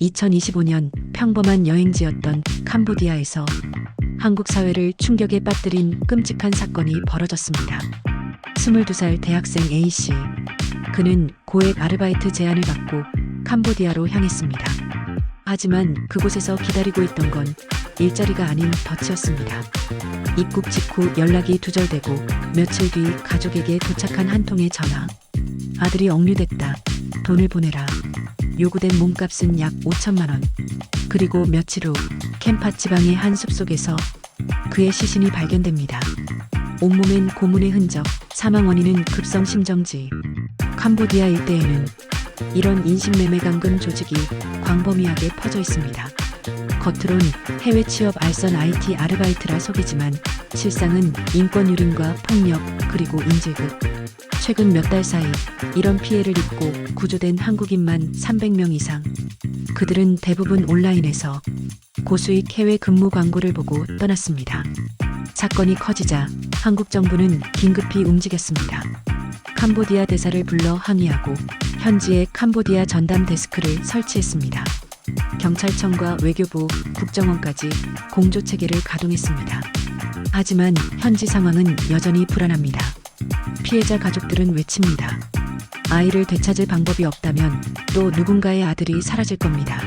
2025년 평범한 여행지였던 캄보디아에서 한국 사회를 충격에 빠뜨린 끔찍한 사건이 벌어졌습니다. 22살 대학생 A씨. 그는 고액 아르바이트 제안을 받고 캄보디아로 향했습니다. 하지만 그곳에서 기다리고 있던 건 일자리가 아닌 덫이었습니다. 입국 직후 연락이 두절되고 며칠 뒤 가족에게 도착한 한 통의 전화. 아들이 억류됐다. 돈을 보내라. 요구된 몸값은 약 5천만 원. 그리고 며칠 후 캠파 지방의 한 숲속에서 그의 시신이 발견됩니다. 온몸엔 고문의 흔적, 사망 원인은 급성 심정지. 캄보디아 일대에는 이런 인신매매 감금 조직이 광범위하게 퍼져 있습니다. 겉으론 해외 취업 알선 IT 아르바이트라 속이지만 실상은 인권 유린과 폭력 그리고 인질극. 최근 몇 달 사이 이런 피해를 입고 구조된 한국인만 300명 이상. 그들은 대부분 온라인에서 고수익 해외 근무 광고를 보고 떠났습니다. 사건이 커지자 한국 정부는 긴급히 움직였습니다. 캄보디아 대사를 불러 항의하고 현지에 캄보디아 전담 데스크를 설치했습니다. 경찰청과 외교부, 국정원까지 공조 체계를 가동했습니다. 하지만 현지 상황은 여전히 불안합니다. 피해자 가족들은 외칩니다. 아이를 되찾을 방법이 없다면 또 누군가의 아들이 사라질 겁니다.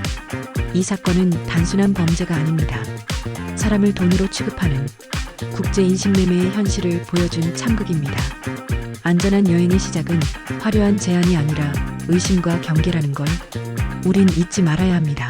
이 사건은 단순한 범죄가 아닙니다. 사람을 돈으로 취급하는 국제 인신매매의 현실을 보여준 참극입니다. 안전한 여행의 시작은 화려한 제안이 아니라 의심과 경계라는 걸 우린 잊지 말아야 합니다.